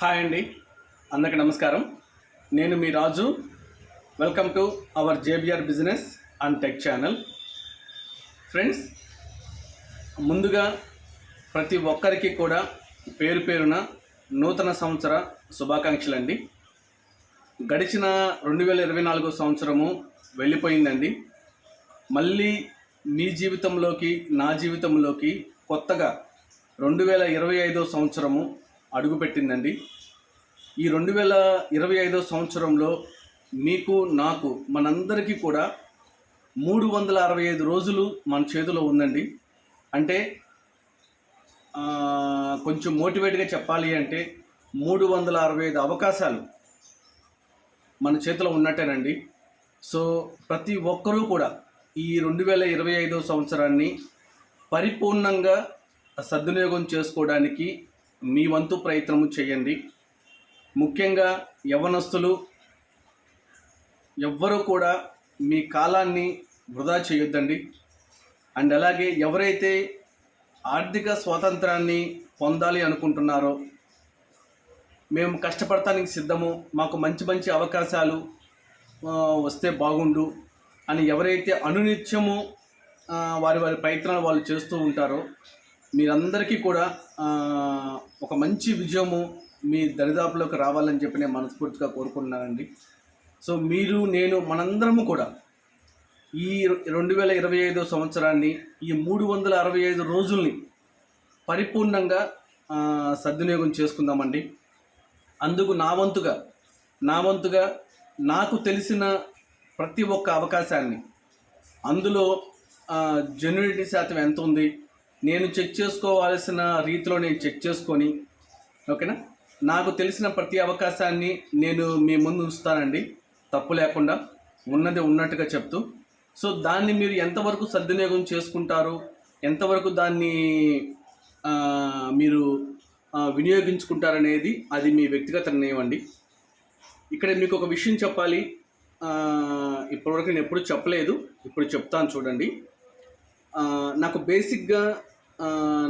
Hi అండి. అందరికి నమస్కారం. నేను మీ Raju. Welcome to our JBR business and tech channel friends ముందుగా ప్రతి ఒక్కరికి కూడా పేరు పేరున నూతన సంవత్సర శుభాకాంక్షలు అండి గడిచిన రెండు వేల ఇరవై నాలుగో సంవత్సరము వెళ్ళిపోయిందండి. మళ్ళీ మీ జీవితంలోకి నా జీవితంలోకి కొత్తగా రెండు వేల ఇరవై ఐదో సంవత్సరము అడుగుపెట్టిందండి. ఈ రెండు వేల ఇరవై ఐదో సంవత్సరంలో మీకు నాకు మనందరికీ కూడా మూడు వందల అరవై ఐదు రోజులు మన చేతిలో ఉందండి. అంటే కొంచెం మోటివేట్గా చెప్పాలి అంటే మూడు వందల అరవై ఐదు అవకాశాలు మన చేతిలో ఉన్నట్టేనండి. సో ప్రతి ఒక్కరూ కూడా ఈ రెండు వేల ఇరవై ఐదో సంవత్సరాన్ని పరిపూర్ణంగా సద్వినియోగం చేసుకోవడానికి మీ వంతు ప్రయత్నము చేయండి. ముఖ్యంగా యవనస్తులు ఎవ్వరూ కూడా మీ కాలాన్ని వృధా చేయొద్దండి. అండ్ అలాగే ఎవరైతే ఆర్థిక స్వాతంత్రాన్ని పొందాలి అనుకుంటున్నారో మేము కష్టపడటానికి సిద్ధము మాకు మంచి మంచి అవకాశాలు వస్తే బాగుండు అని ఎవరైతే అనునిత్యము వారి వారి ప్రయత్నాలు వాళ్ళు చేస్తూ ఉంటారో మీరందరికీ కూడా ఒక మంచి విజయము మీ దరిదాపులోకి రావాలని చెప్పి నేను మనస్ఫూర్తిగా కోరుకుంటున్నానండి. సో మీరు నేను మనందరము కూడా ఈ రెండు వేల ఇరవై ఐదో సంవత్సరాన్ని ఈ మూడు వందల అరవై ఐదు రోజుల్ని పరిపూర్ణంగా సద్వినియోగం చేసుకుందామండి. అందుకు నా వంతుగా నా వంతుగా నాకు తెలిసిన ప్రతి ఒక్క అవకాశాన్ని అందులో జెన్యునిటీ శాతం ఎంత ఉంది నేను చెక్ చేసుకోవాల్సిన రీతిలో నేను చెక్ చేసుకొని ఓకేనా? నాకు తెలిసిన ప్రతి అవకాశాన్ని నేను మీ ముందు ఉంచుతానండి. తప్పు లేకుండా ఉన్నది ఉన్నట్టుగా చెప్తూ. సో దాన్ని మీరు ఎంతవరకు సద్వినియోగం చేసుకుంటారు? ఎంతవరకు దాన్ని మీరు వినియోగించుకుంటారనేది అది మీ వ్యక్తిగత నిర్ణయం అండి. ఇక్కడ మీకు ఒక విషయం చెప్పాలి. ఇప్పటివరకు నేను ఎప్పుడు చెప్పలేదు. ఇప్పుడు చెప్తాను చూడండి. నాకు బేసిక్గా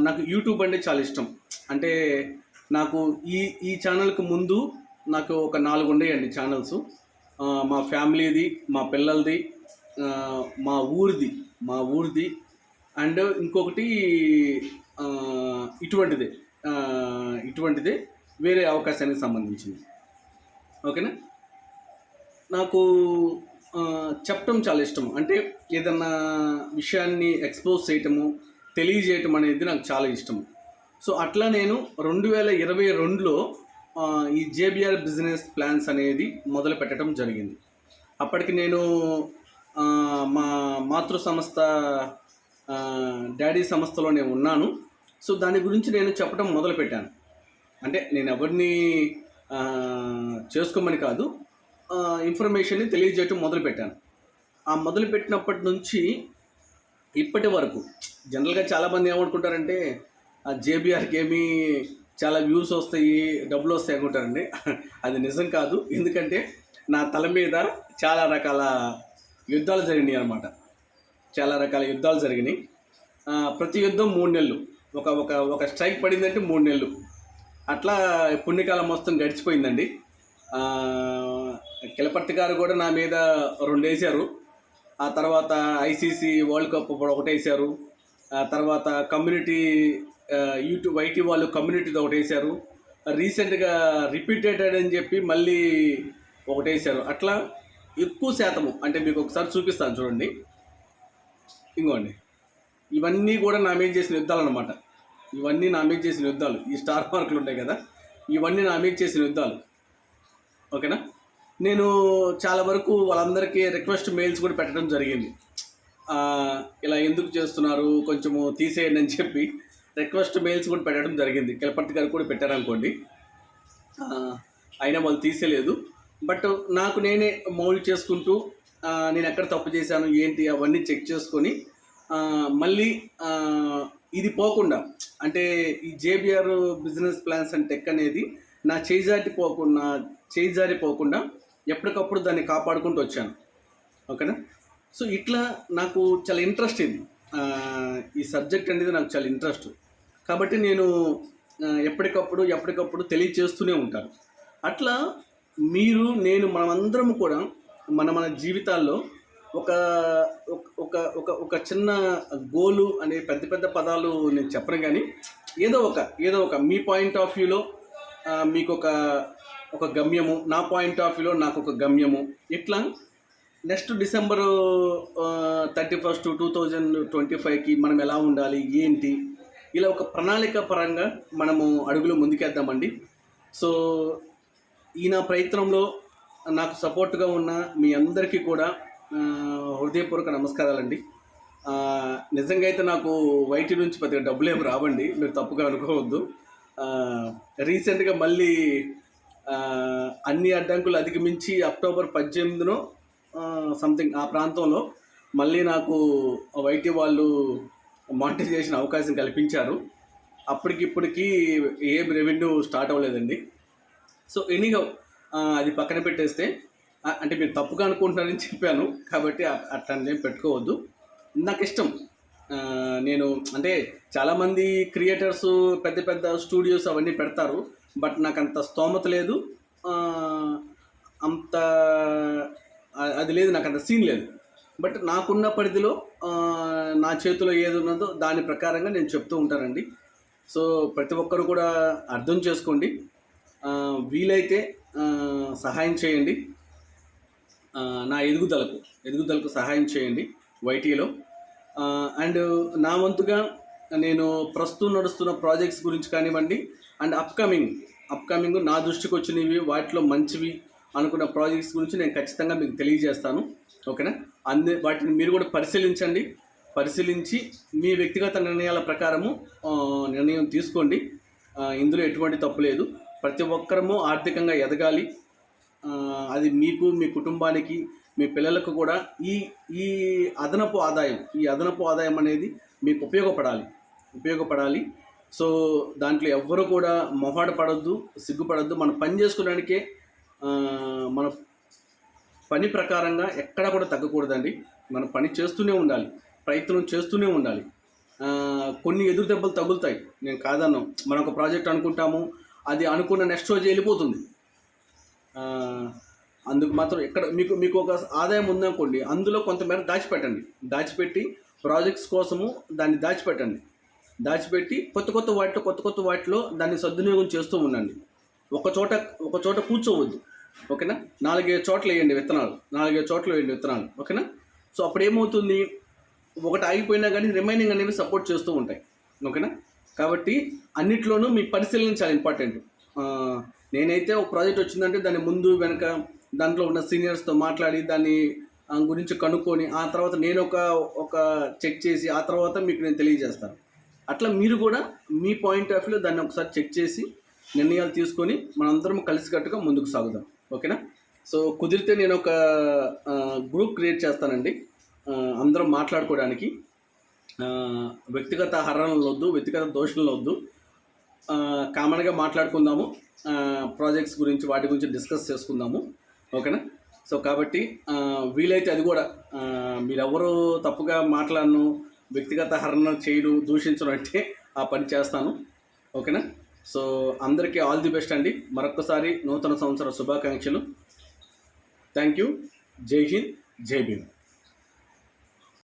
నాకు యూట్యూబ్ అంటే చాలా ఇష్టం. అంటే నాకు ఈ ఈ ఛానల్కి ముందు నాకు ఒక నాలుగు ఉండేయండి ఛానల్స్. మా ఫ్యామిలీది మా పిల్లలది మా ఊరిది మా ఊరిది అండ్ ఇంకొకటి ఇటువంటిదే ఇటువంటిదే వేరే అవకాశానికి సంబంధించింది. ఓకేనా? నాకు చెప్పటం చాలా ఇష్టం. అంటే ఏదన్నా విషయాన్ని ఎక్స్పోజ్ చేయటము తెలియజేయటం అనేది నాకు చాలా ఇష్టం. సో అట్లా నేను రెండు వేల ఇరవై రెండులో ఈ జేబిఆర్ బిజినెస్ ప్లాన్స్ అనేది మొదలు పెట్టడం జరిగింది. అప్పటికి నేను మా మాతృ సంస్థ డాడీ సంస్థలో నేను ఉన్నాను. సో దాని గురించి నేను చెప్పడం మొదలుపెట్టాను అంటే నేను ఎవరిని చేసుకోమని కాదు ఇన్ఫర్మేషన్ని తెలియజేయటం మొదలుపెట్టాను ఆ మొదలుపెట్టినప్పటి నుంచి ఇప్పటి వరకు. జనరల్గా చాలామంది ఏమనుకుంటారంటే ఆ జేబీఆర్కి ఏమి చాలా వ్యూస్ వస్తాయి డబ్బులు వస్తాయి అనుకుంటారండి. అది నిజం కాదు. ఎందుకంటే నా తల మీద చాలా రకాల యుద్ధాలు జరిగినాయి అనమాట చాలా రకాల యుద్ధాలు జరిగినాయి. ప్రతి యుద్ధం మూడు నెలలు. ఒక ఒక ఒక స్ట్రైక్ పడిందంటే మూడు నెలలు. అట్లా పుణ్యకాలం మొత్తం గడిచిపోయిందండి. కిలపర్తి గారు కూడా నా మీద రెండు వేశారు ఆ తర్వాత ఐసీసీ వరల్డ్ కప్ కూడా ఆ తర్వాత కమ్యూనిటీ యూట్యూబ్ ఐటీ వాళ్ళు కమ్యూనిటీది ఒకటేసారు రీసెంట్గా రిపీటెడ్ అని చెప్పి మళ్ళీ ఒకటేసారు అట్లా ఎక్కువ శాతము అంటే మీకు ఒకసారి చూపిస్తాను చూడండి. ఇంకోండి. ఇవన్నీ కూడా నా మీద చేసిన యుద్ధాలు అనమాట ఇవన్నీ నా మీద చేసిన యుద్ధాలు. ఈ స్టార్ మార్కులు ఉంటాయి కదా. ఇవన్నీ నా మీద చేసిన యుద్ధాలు. ఓకేనా? నేను చాలా వరకు వాళ్ళందరికీ రిక్వెస్ట్ మెయిల్స్ కూడా పెట్టడం జరిగింది. ఇలా ఎందుకు చేస్తున్నారు కొంచెము తీసేయండి అని చెప్పి రిక్వెస్ట్ మెయిల్స్ కూడా పెట్టడం జరిగింది. కిలపర్తి గారు కూడా పెట్టారనుకోండి. అయినా వాళ్ళు తీసేయలేదు. బట్ నాకు నేనే మౌల్డ్ చేసుకుంటూ నేను ఎక్కడ తప్పు చేశాను ఏంటి అవన్నీ చెక్ చేసుకొని మళ్ళీ ఇది పోకుండా అంటే ఈ JBR business plans and tech అనేది నా చేజారి పోకుండా చేజారి పోకుండా ఎప్పటికప్పుడు దాన్ని కాపాడుకుంటూ వచ్చాను. ఓకేనా? సో ఇట్లా నాకు చాలా ఇంట్రెస్ట్ ఇది. ఈ సబ్జెక్ట్ అనేది నాకు చాలా ఇంట్రెస్ట్. కాబట్టి నేను ఎప్పటికప్పుడు ఎప్పటికప్పుడు తెలియచేస్తూనే ఉంటాను. అట్లా మీరు నేను మనమందరం కూడా మన మన జీవితాల్లో ఒక ఒక ఒక ఒక చిన్న గోలు అనే పెద్ద పెద్ద పదాలు నేను చెప్పను కానీ ఏదో ఒక ఏదో ఒక మీ పాయింట్ ఆఫ్ వ్యూలో మీకు ఒక ఒక గమ్యము. నా పాయింట్ ఆఫ్ వ్యూలో నాకు ఒక గమ్యము. ఇట్లా next December thirty first two thousand twenty ఫైవ్కి మనం ఎలా ఉండాలి? ఏంటి? ఇలా ఒక ప్రణాళిక పరంగా మనము అడుగులు ముందుకేద్దామండి. సో ఈ నా ప్రయత్నంలో నాకు సపోర్ట్గా ఉన్న మీ అందరికీ కూడా హృదయపూర్వక నమస్కారాలండి. నిజంగా అయితే నాకు వైటీ నుంచి పెద్దగా డబ్బులు ఏమి రావండి. మీరు తప్పుగా అనుకోవద్దు. రీసెంట్గా మళ్ళీ అన్ని అడ్డంకులు అధిగమించి అక్టోబర్ పద్దెనిమిదినో సంథింగ్ ఆ ప్రాంతంలో మళ్ళీ నాకు వైటీ వాళ్ళు మానిటైజేషన్ అవకాశం కల్పించారు. అప్పటికిప్పటికీ ఏం రెవెన్యూ స్టార్ట్ అవ్వలేదండి. సో ఎనీహౌ అది పక్కన పెట్టేస్తే అంటే మీరు తప్పుగా అనుకుంటున్నారని చెప్పాను కాబట్టి అట్లాంటి ఏం పెట్టుకోవద్దు. నాకు ఇష్టం. నేను అంటే చాలామంది క్రియేటర్స్ పెద్ద పెద్ద స్టూడియోస్ అవన్నీ పెడతారు. బట్ నాకు అంత స్తోమత లేదు. అంత అది లేదు నాకు అంత సీన్ లేదు. బట్ నాకున్న పరిధిలో నా చేతిలో ఏది ఉన్నదో దాని ప్రకారంగా నేను చెప్తూ ఉంటానండి. సో ప్రతి ఒక్కరు కూడా అర్థం చేసుకోండి. వీలైతే సహాయం చేయండి. నా ఎదుగుదలకు ఎదుగుదలకు సహాయం చేయండి వైటీలో. అండ్ నా వంతుగా నేను ప్రస్తుతం నడుస్తున్న ప్రాజెక్ట్స్ గురించి కానివ్వండి అండ్ అప్కమింగ్ అప్కమింగ్ నా దృష్టికి వచ్చినవి వాటిలో మంచివి అనుకున్న ప్రాజెక్ట్స్ గురించి నేను ఖచ్చితంగా మీకు తెలియజేస్తాను. ఓకేనా? అందు వాటిని మీరు కూడా పరిశీలించండి. పరిశీలించి మీ వ్యక్తిగత నిర్ణయాల ప్రకారము నిర్ణయం తీసుకోండి. ఇందులో ఎటువంటి తప్పు లేదు. ప్రతి ఒక్కరము ఆర్థికంగా ఎదగాలి. అది మీకు మీ కుటుంబానికి మీ పిల్లలకు కూడా ఈ ఈ అదనపు ఆదాయం ఈ అదనపు ఆదాయం అనేది మీకు ఉపయోగపడాలి. ఉపయోగపడాలి. సో దాంట్లో ఎవ్వరు కూడా మొహాట పడద్దు సిగ్గుపడద్దు. మనం పని చేసుకోవడానికే మన పని ప్రకారంగా ఎక్కడా కూడా తగ్గకూడదండి. మనం పని చేస్తూనే ఉండాలి ప్రయత్నం చేస్తూనే ఉండాలి. కొన్ని ఎదురు దెబ్బలు తగులుతాయి. నేను కాదన్నాం. మనం ఒక ప్రాజెక్ట్ అనుకుంటాము అది అనుకున్న నెక్స్ట్ రోజు వెళ్ళిపోతుంది. అందుకు మాత్రం ఎక్కడ మీకు మీకు ఒక ఆదాయం ఉందనుకోండి అందులో కొంతమేర దాచిపెట్టండి. దాచిపెట్టి ప్రాజెక్ట్స్ కోసము దాన్ని దాచిపెట్టండి. దాచిపెట్టి కొత్త కొత్త వాటిలో కొత్త కొత్త వాటిలో దాన్ని సద్వినియోగం చేస్తూ ఉండండి. ఒక చోట ఒక చోట కూర్చోవద్దు. ఓకేనా? నాలుగైదు చోట్ల వేయండి విత్తనాలు. నాలుగైదు చోట్ల వేయండి విత్తనాలు. ఓకేనా? సో అప్పుడు ఏమవుతుంది ఒకటి ఆగిపోయినా కానీ రిమైనింగ్ అనేవి సపోర్ట్ చేస్తూ ఉంటాయి. ఓకేనా? కాబట్టి అన్నిట్లోనూ మీ పరిశీలన చాలా ఇంపార్టెంట్. నేనైతే ఒక ప్రాజెక్ట్ వచ్చిందంటే దాని ముందు వెనక దాంట్లో ఉన్న సీనియర్స్తో మాట్లాడి దాన్ని గురించి కనుక్కొని ఆ తర్వాత నేను ఒక ఒక చెక్ చేసి ఆ తర్వాత మీకు నేను తెలియజేస్తాను. అట్లా మీరు కూడా మీ పాయింట్ ఆఫ్ వ్యూలో దాన్ని ఒకసారి చెక్ చేసి నిర్ణయాలు తీసుకొని మనందరం కలిసికట్టుగా ముందుకు సాగుదాం. ఓకేనా? సో కుదిరితే నేను ఒక గ్రూప్ క్రియేట్ చేస్తానండి. అందరం మాట్లాడుకోవడానికి. వ్యక్తిగత హరణలు వద్దు వ్యక్తిగత దోషణలు వద్దు. కామన్గా మాట్లాడుకుందాము. ప్రాజెక్ట్స్ గురించి వాటి గురించి డిస్కస్ చేసుకుందాము. ఓకేనా? సో కాబట్టి వీలైతే అది కూడా ఆ, మీరెవరు తప్పుగా మాట్లాడను వ్యక్తిగత హరణ చేయడం దూషించడం అంటే ఆ పని చేస్తాను. ఓకేనా? సో అందరికీ ఆల్ ది బెస్ట్ అండి. మరొకసారి నూతన సంవత్సర శుభాకాంక్షలు. Thank you. జై హింద్. జై భీమ్.